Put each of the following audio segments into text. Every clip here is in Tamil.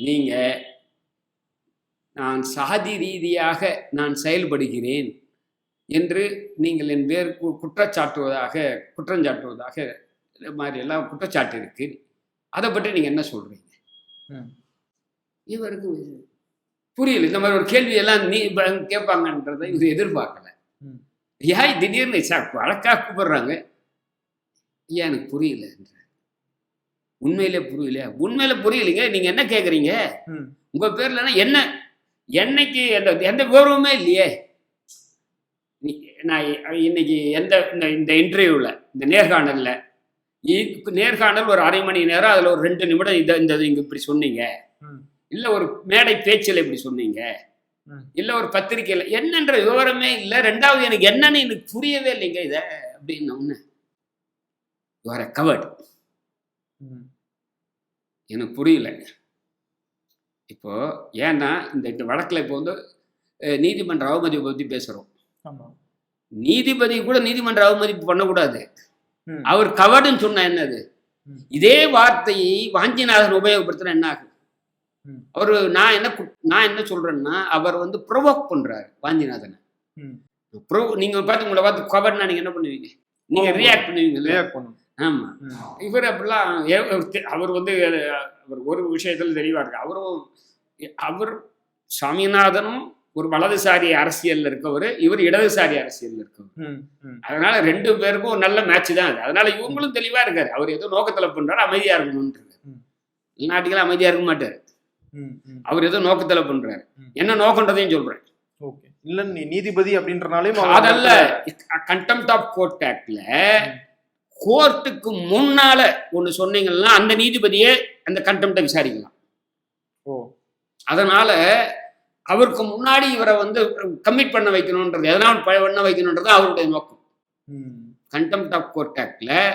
நீங்கள் நான் சாதி ரீதியாக நான் செயல்படுகிறேன் என்று நீங்கள் என் பேர் கு- குற்றச்சாட்டுவதாக குற்றஞ்சாட்டுவதாக இது மாதிரி எல்லாம் குற்றச்சாட்டு இருக்கு. அதை பற்றி நீங்கள் என்ன சொல்கிறீங்க. இவருக்கு புரியல. இந்த மாதிரி ஒரு கேள்வி எல்லாம் நீ கேட்பாங்கன்றதை இவர் எதிர்பார்க்கல. ஏன் திடீர்னு சார் வழக்கா கூப்பிடுறாங்க. ஏன் எனக்கு புரியல உண்மையிலே புரியல. உண்மையில புரியலைங்க. நீங்க என்ன கேக்குறீங்க. உங்க பேர்லன்னா என்ன? என்னைக்கு எந்த எந்த விவரமுமே இல்லையே. நான் இன்னைக்கு எந்த இந்த இந்த இன்டர்வியூவில் இந்த நேர்காணலில் நேர்காணல் ஒரு அரை மணி நேரம் அதில் ஒரு ரெண்டு நிமிடம் இதை இந்த இங்கே இப்படி சொன்னீங்க. இல்லை ஒரு மேடை பேச்சில் இப்படி சொன்னீங்க. இல்லை ஒரு பத்திரிக்கையில் என்னன்ற விவரமே இல்லை. ரெண்டாவது எனக்கு என்னன்னு எனக்கு புரியவே இல்லைங்க இதை. அப்படின்னு ஒன்று யுவர் கவர்ட் ம். எனக்கு புரியல இப்போ ஏன்னா இந்த இந்த வழக்கில் இப்போ வந்து நீதிமன்ற அவமதிப்பை பற்றி பேசுகிறோம் நீதிபதி கூட நீதிமன்ற அவமதிப்பு பண்ணக்கூடாது. அவர் கவர்டுன்னு சொன்னா என்னது. இதே வார்த்தையை வாஞ்சிநாதன் உபயோகப்படுத்தினா என்ன ஆகும். அவர் நான் என்ன நான் என்ன சொல்றேன்னா அவர் வந்து ப்ரொவோக் பண்றாரு வாஞ்சிநாதனை. நீங்க பார்த்து உங்களை பார்த்து கவர்னா நீங்க என்ன பண்ணுவீங்க? நீங்க. ரியாக்ட் பண்ணுவீங்க ரியாக்ட் பண்ணும். ஆமா. ம். இவர் அப்படிலாம் அவர் வந்து அவர் ஒரு விஷயத்துல தெளிவா இருக்கு அவரும் அவர் சாமிநாதனும் ஒரு வலதுசாரி அரசியல்ல இருக்கவர் இவர் இடதுசாரி அரசியல்ல இருக்கவர். அதனால ரெண்டு பேருக்கும் நல்ல மேட்ச் தான் அது. அதனால இவங்களும் தெளிவா இருக்காரு. அவர் ஏதோ நோக்கத்துல பண்றாரு அமைதியா இருக்கணும்ன்றது. நாட்டுக்கெல்லாம் அமைதியா இருக்க மாட்டாரு. அவர் ஏதோ நோக்கத்துல பண்றாரு. என்ன நோக்கன்றதையும் சொல்றேன். ஓகே. இல்ல நீதிபதி அப்படின்றனாலே அதல்ல கண்டெம்ட் ஆஃப் கோர்ட் ஆக்ட்ல கோர்ட்டுக்கு முன்னால ஒண்ணு சொன்னீங்கன்னா அந்த நீதிபதியே அந்த கண்டெம்ட்டை விசாரிக்கலாம். ஓ. அதனால அவருக்கு முன்னாடி இவரை வந்து கமிட் பண்ண வைக்கணுன்றது எதனால் ப- பண்ண வைக்கணுன்றது அவருடைய நோக்கம். கண்டெம்ட் ஆஃப் கோர்ட் ஆக்ட்ல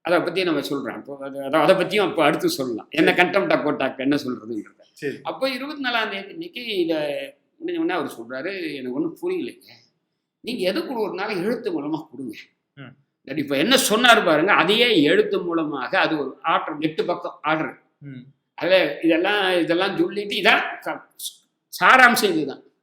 அதை பத்தி நம்ம சொல்றோம். அப்போ அது- அதை- பத்தியும் அப்போ அடுத்து சொல்லலாம். என்ன கண்டெம்ட் ஆஃப் கோர்ட் ஆக்ட் என்ன சொல்றதுன்றத சரி. அப்போ இருபத்தி நாலாம் தேதி இன்னைக்கு இதை முடிஞ்ச உடனே அவர் சொல்றாரு எனக்கு ஒன்றும் புரியலைங்க. நீங்க எது கொடுக்குறதுனால எழுத்து மூலமா கொடுங்க. ம். சரி, இப்போ என்ன சொன்னார் பாருங்க அதையே எழுத்து மூலமாக அது ஒரு ஆர்டர் எட்டு பக்கம் ஆர்டர் ம். அதில் இதெல்லாம் இதெல்லாம் சொல்லிட்டு இதான் சாராம்சம் இதுதான்